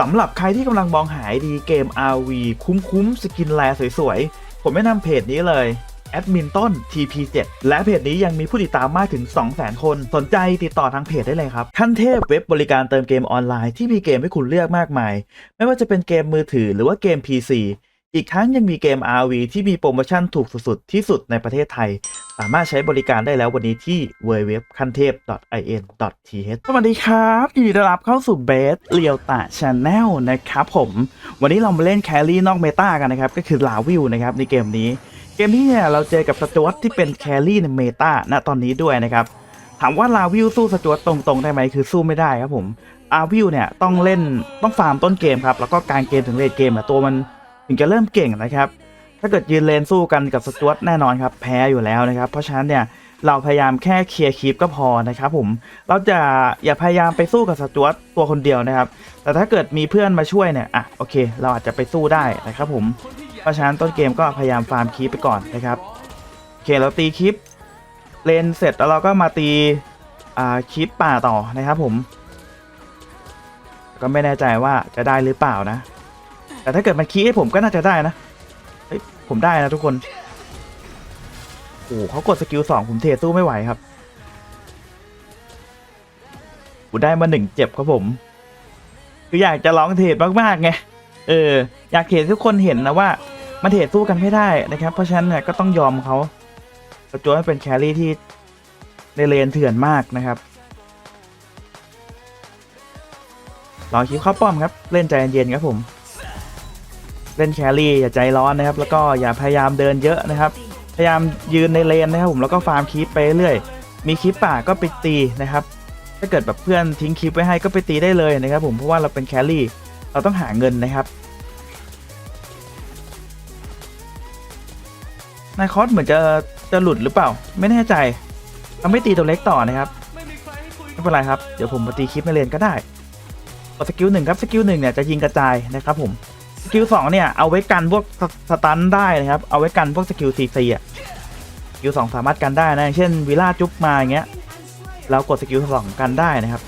สำหรับใครที่กำลังมองหาดีเกม RV คุ้มๆ สกินแลสวยๆ ผมแนะนำเพจนี้เลยแอดมินต้น TP7 และเพจนี้ยังมีผู้ติดตามมากถึง 200,000 คน สนใจติดต่อทางเพจได้เลยครับ ขั้นเทพเว็บบริการเติมเกมออนไลน์ที่มีเกมให้คุณเลือกมากมาย ไม่ว่าจะเป็นเกมมือถือหรือว่าเกม PC อีกทั้งยังมีเกม RV ที่มีโปรโมชั่นถูกสุดๆที่สุดในประเทศไทย สามารถใช้บริการได้แล้ววันนี้ที่ www ขั้นเทพ in.th สวัสดีครับยินดีต้อนรับเข้าสู่เบสเรียวตาชาแนลนะครับผม วันนี้เรามาเล่นแครี่นอกเมตากันนะครับ ก็คือลาวิวนะครับในเกมนี้ เกมนี้เนี่ยเราเจอกับสจวตที่เป็นแครี่ในเมตาณตอนนี้ด้วยนะครับถามว่าลาวิวสู้สจวตตรงๆได้ไหมคือสู้ไม่ได้ครับผมอาวิวเนี่ยต้องเล่นต้องฟาร์มต้นเกมครับแล้วก็กางเกมถึงเลดเกมอะตัวมัน ถึงจะเริ่มเก่งนะครับ ถ้าเกิดยืนเลนสู้กันกับสจวตแน่นอนครับ แพ้อยู่แล้วนะครับ เพราะฉะนั้นเนี่ยเราพยายามแค่เคลียร์คลิปก็พอนะครับผม เราจะอย่าพยายามไปสู้กับสจวตตัวคนเดียวนะครับ แต่ถ้าเกิดมีเพื่อนมาช่วยเนี่ย อะโอเค เราอาจจะไปสู้ได้นะครับผม เพราะฉะนั้นต้นเกมก็พยายามฟาร์มคลิปไปก่อนนะครับโอเคเราตีคลิปเลนเสร็จแล้วเราก็มาตีอ่าคลิปป่าต่อนะครับผม ก็ไม่แน่ใจว่าจะได้หรือเปล่านะ แต่ถ้าเกิดมันคีย์ให้ผมก็น่าจะได้นะ เฮ้ย ผมได้นะทุกคน โอ้โหเขากดสกิลสองผมเทสู้ไม่ไหวครับผมได้มาหนึ่งเจ็บครับผม คืออยากจะร้องเทรดมากๆไง เออ อยากเทรดให้ทุกคนเห็นนะว่ามันเทสู้กันไม่ได้นะครับ เพราะฉะนั้นเนี่ยก็ต้องยอมเขากระโจนเป็นแครี่ที่ในเลนเถื่อนมากนะครับรอคลิปเข้าป้อมครับ เล่นใจเย็นๆครับผม เล่นแครี่อย่าใจร้อนนะครับ แล้วก็อย่าพยายามเดินเยอะนะครับ พยายามยืนในเลนนะครับผมแล้วก็ฟาร์มคลิปไปเรื่อยมีคลิปป่าก็ไปตีนะครับ ถ้าเกิดแบบเพื่อนทิ้งคลิปไว้ให้ก็ไปตีได้เลยนะครับ ผมเพราะว่าเราเป็นแครี่เราต้องหาเงินนะครับนายคอสเหมือนจะจะหลุดหรือเปล่า ไม่แน่ใจเราไม่ตีตัวเล็กต่อนะครับไม่เป็นไรครับ เดี๋ยวผมมาตีคลิปในเลนก็ได้กดสกิลหนึ่งครับ สกิลหนึ่งเนี่ยจะยิงกระจายนะครับผม กิลสองเนี่ยเอาไว้กันพวกสสตันได้นะครับ เอาไว้กันพวกสกิลซีซีอะสกิลสองสามารถกันได้นะ เช่นวิล่าจุ๊บมาอย่างเงี้ย เรากดสกิลสองกันได้นะครับ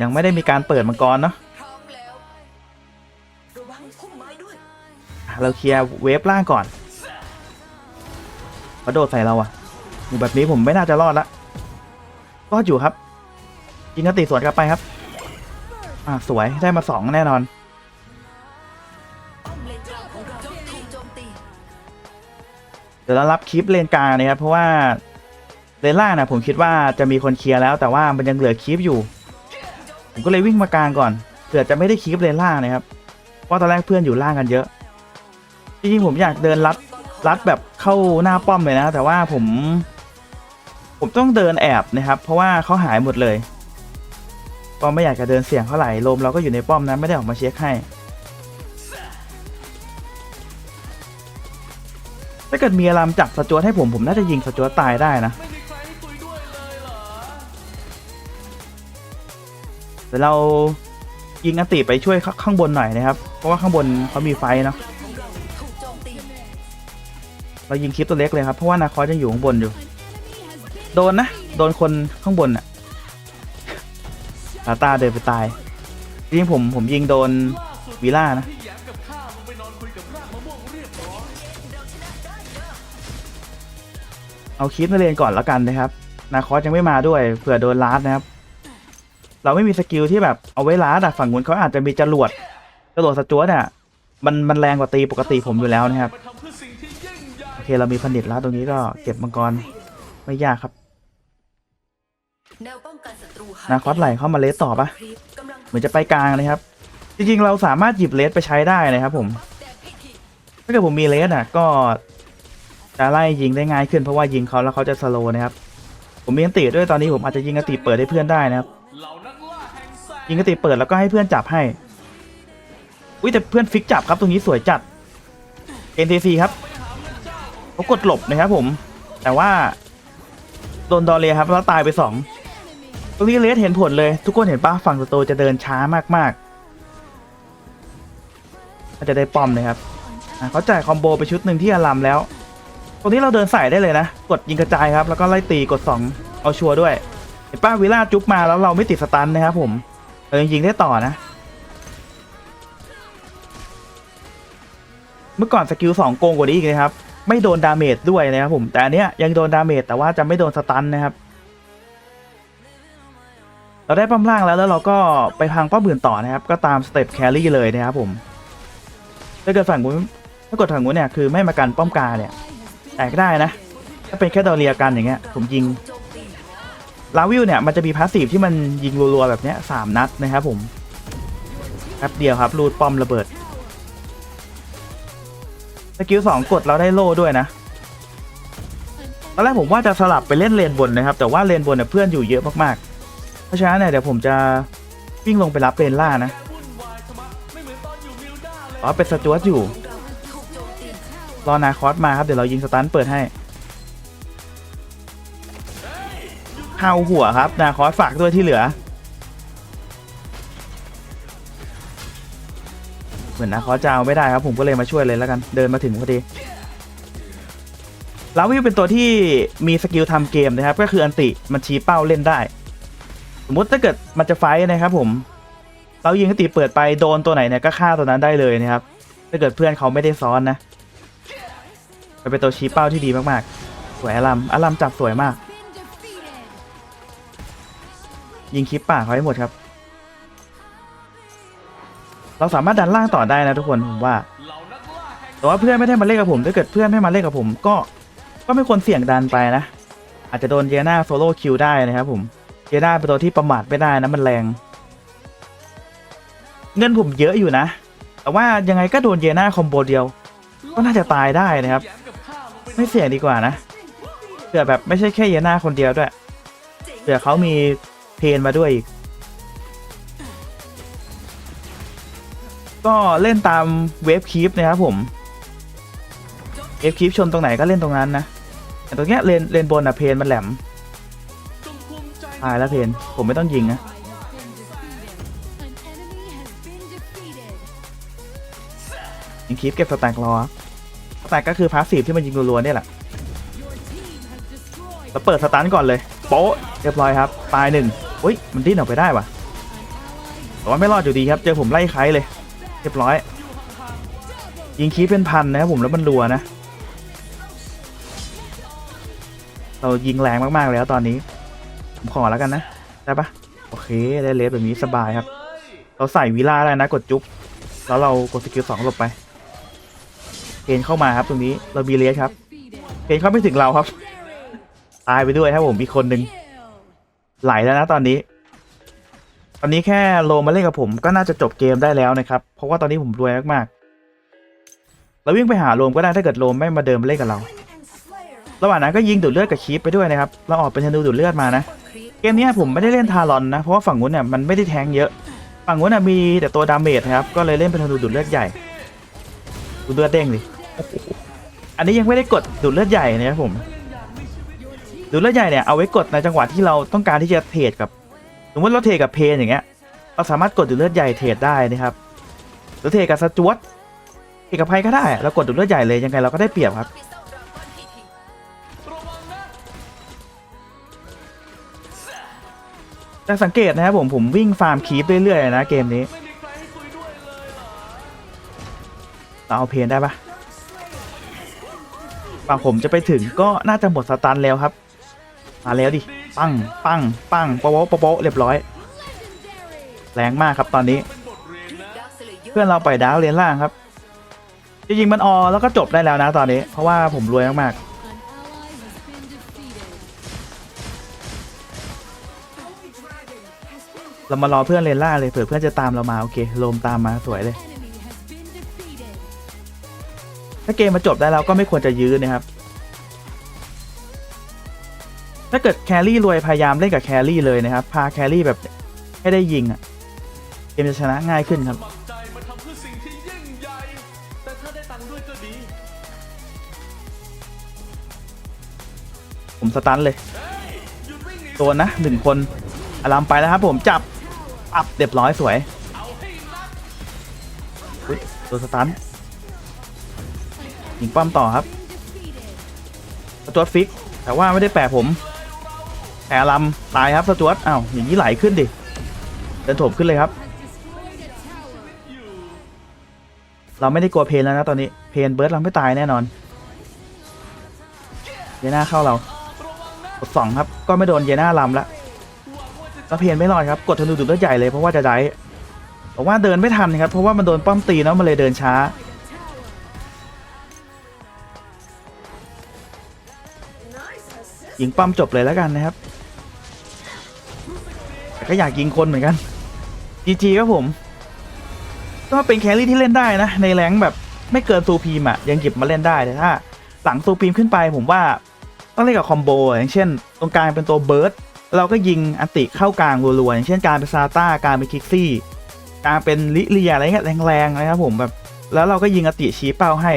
ยังไม่ได้มีการเปิดมังกรเนาะพร้อมแล้วระวังพุ่มไม้ด้วยอะเราเคลียร์เวฟล่างก่อนกระโดดใส่เราอะอยู่แบบนี้ผมไม่น่าจะรอดละรอดอยู่ครับยิงกติสวนกลับไปครับ อ่าสวยได้มาสองแน่นอนเลนกลางของเราถูกโจมตีเดี๋ยวเรารับคลิปเลนกลางนะครับ เพราะว่าเลนล่างนะผมคิดว่าจะมีคนเคลียร์แล้ว แต่ว่ามันยังเหลือคลิปอยู่ ผมก็เลยวิ่งมากลางก่อนเผื่อจะไม่ได้คลิปเลนล่างนะครับ เพราะตอนแรกเพื่อนอยู่ล่างกันเยอะ จริงๆผมอยากเดินรัดรัดแบบเข้าหน้าป้อมเลยนะ แต่ว่าผม ผมต้องเดินแอบนะครับ เพราะว่าเขาหายหมดเลย ก็ไม่อยากจะเดินเสี่ยงเท่าไหร่ลมเราก็อยู่ในป้อมนะไม่ได้ออกมาเช็คให้ ถ้าเกิดมีอารามจับสจวตให้ผมผมน่าจะยิงสจวตตายได้นะเดี๋ยวเรายิงอติไปช่วยข้างบนหน่อยนะครับ เพราะว่าข้างบนเขามีไฟเนาะเราถูกโจมตีเรายิงคลิปตัวเล็กเลยครับ เพราะว่านาคอสยังอยู่ข้างบนอยู่ โดนนะ โดนคนข้างบนอะ ตาตาเดินไปตายจริงผมผมยิงโดนวีล่านะเอาคลิปมาเรียนก่อนแล้วกันนะครับ นาคอสยังไม่มาด้วยเผื่อโดนลาดนะครับ เราไม่มีสกิลที่แบบเอาไว้ลาดอะฝั่งนู้นเขาอาจจะมีจรวดจรวดสจวตอะมันมันแรงกว่าตีปกติผมอยู่แล้วนะครับ โอเคเรามีผลิตแล้วตรงนี้ก็เก็บมังกรไม่ยากครับ นวป้องกันศัตรูหยนาคอสไหลเข้ามาเลสต่อปะคลิปกำลังเหมือนจะไปกลางนะครับ จริงๆเราสามารถหยิบเลสไปใช้ได้นะครับผมแดงพิธีถ้าเกิดผมมีเลสอะ ก็จะไล่ยิงได้ง่ายขึ้นเพราะว่ายิงเขาแล้วเขาจะสโลว์นะครับ ผมมีอันติด้วยตอนนี้ผมอาจจะยิงอันติเปิดให้เพื่อนได้นะครับ ยิงอันติเปิดแล้วก็ให้เพื่อนจับให้ อุ้ยแต่เพื่อนฟิกจับครับตรงนี้สวยจัด NTC ครับเขากดหลบนะครับผม แต่ว่าโดนดอเรียครับแล้วตายไปสอง ตรงนี้เลสเห็นผลเลย ทุกคนเห็นปะฝั่งสโตจะเดินช้ามากๆอาจจะได้ป้อมนะครับเขาจ่ายคอมโบไปชุดหนึ่งที่อารัมแล้ว ตรงนี้เราเดินใส่ได้เลยนะ กดยิงกระจายครับ แล้วก็ไล่ตีกด 2 เอาชัวร์ด้วย เห็นป้าวิล่าจุ๊บมาแล้วเราไม่ติดสตันนะครับผมเรายิงได้ต่อนะ เมื่อก่อนสกิล2โกงกว่านี้อีกนะครับ ไม่โดนดาเมจด้วยนะครับผม แต่อันเนี้ยยังโดนดาเมจแต่ว่าจะไม่โดนสตันนะครับ เราได้ป้อมล่างแล้วแล้วเราก็ไปพังป้อมอื่นต่อนะครับ ก็ตามสเต็ปแครี่เลยนะครับผมถ้าเกิดฝั่งนู้นถ้ากดฝั่งนู้นเนี่ยคือไม่มากันป้อมกาเนี่ยแตกได้นะ ถ้าเป็นแค่ดอเรียกันอย่างเงี้ยผมยิงลาวิวเนี่ยมันจะมีพาสซีฟที่มันยิงรัวๆแบบเนี้ยสามนัดนะครับผมแป๊บเดียวครับรูดป้อมระเบิดสกิลสองกดเราได้โล่ด้วยนะตอนแรกผมว่าจะสลับไปเล่นเลนบนนะครับ แต่ว่าเลนบนเนี่ยเพื่อนอยู่เยอะมากๆ ราะฉะนั้นเนี่ยเดี๋ยวผมจะวิ่งลงไปรับเลนล่านะอ๋อเป็นสจวตอยู่ราถูกโจมตีรอนาคอสมาครับ เดี๋ยวเรายิงสตันเปิดให้เข้าหัวครับ นาคอสฝากด้วยที่เหลือ เหมือนนาคอสจะเอาไม่ได้ครับ ผมก็เลยมาช่วยเลยแล้วกัน เดินมาถึงพอดีลาวิวเป็นตัวที่มีสกิลทำเกมนะครับ ก็คืออันติมันชี้เป้าเล่นได้ สมมติถ้าเกิดมันจะไฟนะครับผม เรายิงอันติเปิดไปโดนตัวไหนเนี่ยก็ฆ่าตัวนั้นได้เลยนะครับ ถ้าเกิดเพื่อนเขาไม่ได้ซ้อนนะมันเป็นตัวชี้เป้าที่ดีมากๆ สวยอลัมอลัมจับสวยมาก ยิงคลิปป่าเขาให้หมดครับ เราสามารถดันล่างต่อได้นะทุกคนผมว่า แต่ว่าเพื่อนไม่ได้มาเล่นกับผม ถ้าเกิดเพื่อนไม่มาเล่นกับผมก็ ก็ไม่ควรเสี่ยงดันไปนะ อาจจะโดนเยน่าโซโล่คิวได้นะครับผม ยน่าเป็นตัวที่ประมาทไม่ได้นะมันแรง เงินผมเยอะอยู่นะ แต่ว่ายังไงก็โดนเยน่าคอมโบเดียว ก็น่าจะตายได้นะครับ ไม่เสี่ยงดีกว่านะเผื่อแบบไม่ใช่แค่เยน่าคนเดียวด้วยเผื่อเขามีเพนมาด้วยอีกก็เล่นตามเวฟคีปนะครับผม เวฟคีปชนตรงไหนก็เล่นตรงนั้นนะแต่ตรงเนี้ยเลนเลนบนอะเพนมันแหลม ตายแล้วเพนผมไม่ต้องยิงนะยิงคีปเก็บสแต็กรอสแต็กก็คือพาสซีฟที่มันยิงรัวๆเนี่ยแหละเราเปิดสตันก่อนเลย โป๊ะเรียบร้อยครับ ตายหนึ่งอุ้ย มันดิ้นออกไปได้วะแต่ว่าไม่รอดอยู่ดีครับ เจอผมไล่ไคเลย เรียบร้อย ยิงคีปเป็นพันนะครับผมแล้วมันรัวนะ เรายิงแรงมากๆแล้วตอนนี้ ผมขอแล้วกันนะ ได้ปะโอเค ได้เลสแบบนี้สบายครับ เราใส่วีล่าได้นะ กดจุ๊บ แล้วเรากดสกิลสองหลบไปเพนเข้ามาครับตรงนี้เรามีเลสครับเพนเข้าไม่ถึงเราครับ ตายไปด้วยครับผมอีคนหนึ่งไหลแล้วนะตอนนี้ ตอนนี้แค่โลมาเล่นกับผมก็น่าจะจบเกมได้แล้วนะครับ เพราะว่าตอนนี้ผมรวยมากๆเราวิ่งไปหาโลมก็ได้ถ้าเกิดโลมไม่มาเดินมาเล่นกับเรา ระหว่างนั้นก็ยิงดูดเลือดกับคีปไปด้วยนะครับ เราออกเป็นธนูดูดเลือดมานะ เกมนี้ผมไม่ได้เล่นทารอนนะ เพราะว่าฝั่งนู้นเนี่ยมันไม่ได้แทงเยอะ ฝั่งนู้นน่ะมีแต่ตัวดาเมจครับ ก็เลยเล่นเป็นธนูดูดเลือดใหญ่ ดูดเลือดเด้งดิอันนี้ยังไม่ได้กดดูดเลือดใหญ่นะครับผม ดูดเลือดใหญ่เนี่ยเอาไว้กดในจังหวะที่เราต้องการที่จะเทรดกับ สมมติเราเทรดกับเพนอย่างเงี้ย เราสามารถกดดูดเลือดใหญ่เทรดได้นะครับ หรือเทรดกับสจวตเทรดกับใครก็ได้แล้วกดดูดเลือดใหญ่เลยยังไงเราก็ได้เปรียบครับ จากสังเกตนะครับผมผมวิ่งฟาร์มคีปเรื่อยๆนะเกมนี้เราเอาเพนได้ปะฝั่งผมจะไปถึงก็น่าจะหมดสตันแล้วครับ มาแล้วดิ ปัง ปัง ปังโป๊ะโป๊ะโป๊ะเรียบร้อย แรงมากครับตอนนี้เซเลเยอร์เพื่อนเราปล่อยดาวเลนล่างครับ จริงๆมันออแล้วก็จบได้แล้วนะตอนนี้ เพราะว่าผมรวยมากๆ เรามารอเพื่อนเลนล่าเลยเผื่อเพื่อนจะตามเรามาโอเคลมตามมาสวยเลย ถ้าเกมมาจบได้แล้วก็ไม่ควรจะยื้อนะครับ ถ้าเกิดแครี่รวยพยายามเล่นกับแครี่เลยนะครับพาแครี่แบบให้ได้ยิงเกมจะชนะง่ายขึ้นครับผมสตันเลยโดนนะหนึ่งคนอารามไปแล้วครับผมจับ อับเรียบร้อยสวยอุ๊ยตัวสตันยิงป้อมต่อครับสจวตฟิก แต่ว่าไม่ได้แปะผมแปะอารามตายครับสจวตอ้าวอย่างนี้ไหลขึ้นดิเดินถมขึ้นเลยครับ เราไม่ได้กลัวเพนแล้วนะตอนนี้เพนเบิร์ดเราไม่ตายแน่นอนเยน่าเข้าเรากดสองครับก็ไม่โดนเยน่าลำละ แล้วเพนไม่รอดครับกดธนูดุดเลือดใหญ่เลยเพราะว่าจะได้แต่ว่าเดินไม่ทันครับเพราะว่ามันโดนป้อมตีเนาะมันเลยเดินช้า ยิงป้อมจบเลยแล้วกันนะครับแต่ก็อยากยิงคนเหมือนกัน GG ครับผม ก็เป็นแครี่ที่เล่นได้นะ ในแรงแบบไม่เกินซูพีมอะยังหยิบมาเล่นได้แต่ถ้า หลังซูพีมขึ้นไปผมว่าต้องเล่นกับคอมโบอย่างเช่น ตรงกลางเป็นตัวเบิร์ด เราก็ยิงอันติเข้ากลางรัวๆอย่างเช่นการเป็นซาต้าการเป็นคิกซี่การเป็นลิเลียอะไรเงี้ยแรงๆนะครับผมแบบแล้วเราก็ยิงอติชี้เป้าให้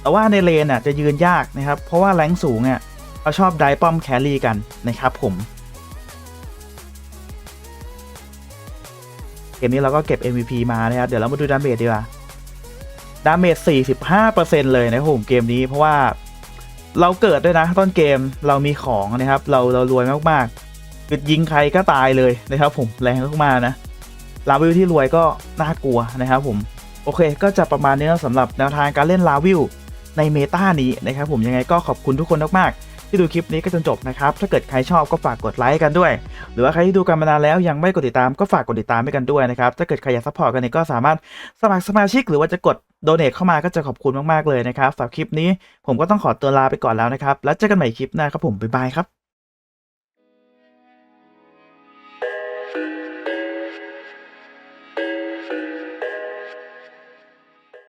แต่ว่าในเลนอะจะยืนยากนะครับ เพราะว่าแรงสูงอะเขาชอบไดป้อมแครี่กันนะครับผม เกมนี้เราก็เก็บ MVP มานะครับ เดี๋ยวเรามาดูดาเมจดีกว่า ดาเมจ 45%เลยนะครับผมเกมนี้เพราะว่าเราเกิดด้วยนะต้นเกมเรามีของนะครับ เราเรารวยมากๆ คือยิงใครก็ตายเลยนะครับผมแรงมากๆนะลาวิลที่รวยก็น่ากลัวนะครับผมโอเค ก็จะประมาณนี้นะสำหรับแนวทางการเล่นลาวิลในเมตานี้นะครับผมยังไงก็ขอบคุณทุกคนมากๆที่ดูคลิปนี้ก็จนจบนะครับ ถ้าเกิดใครชอบก็ฝากกดไลค์กันด้วย หรือว่าใครที่ดูกันมานานแล้วยังไม่กดติดตามก็ฝากกดติดตามให้กันด้วยนะครับ ถ้าเกิดใครอยากซัพพอร์ตกันเนี่ยก็สามารถสมัครสมาชิก หรือว่าจะกดโดเน a เข้ามาก็จะขอบคุณมากๆเลยนะครับสำหรับคลิปนี้ผมก็ต้องขอตัวลาไปก่อนแล้วนะครับ แล้วเจอกันใหม่คลิปหน้าครับผมบ๊ายบายครับ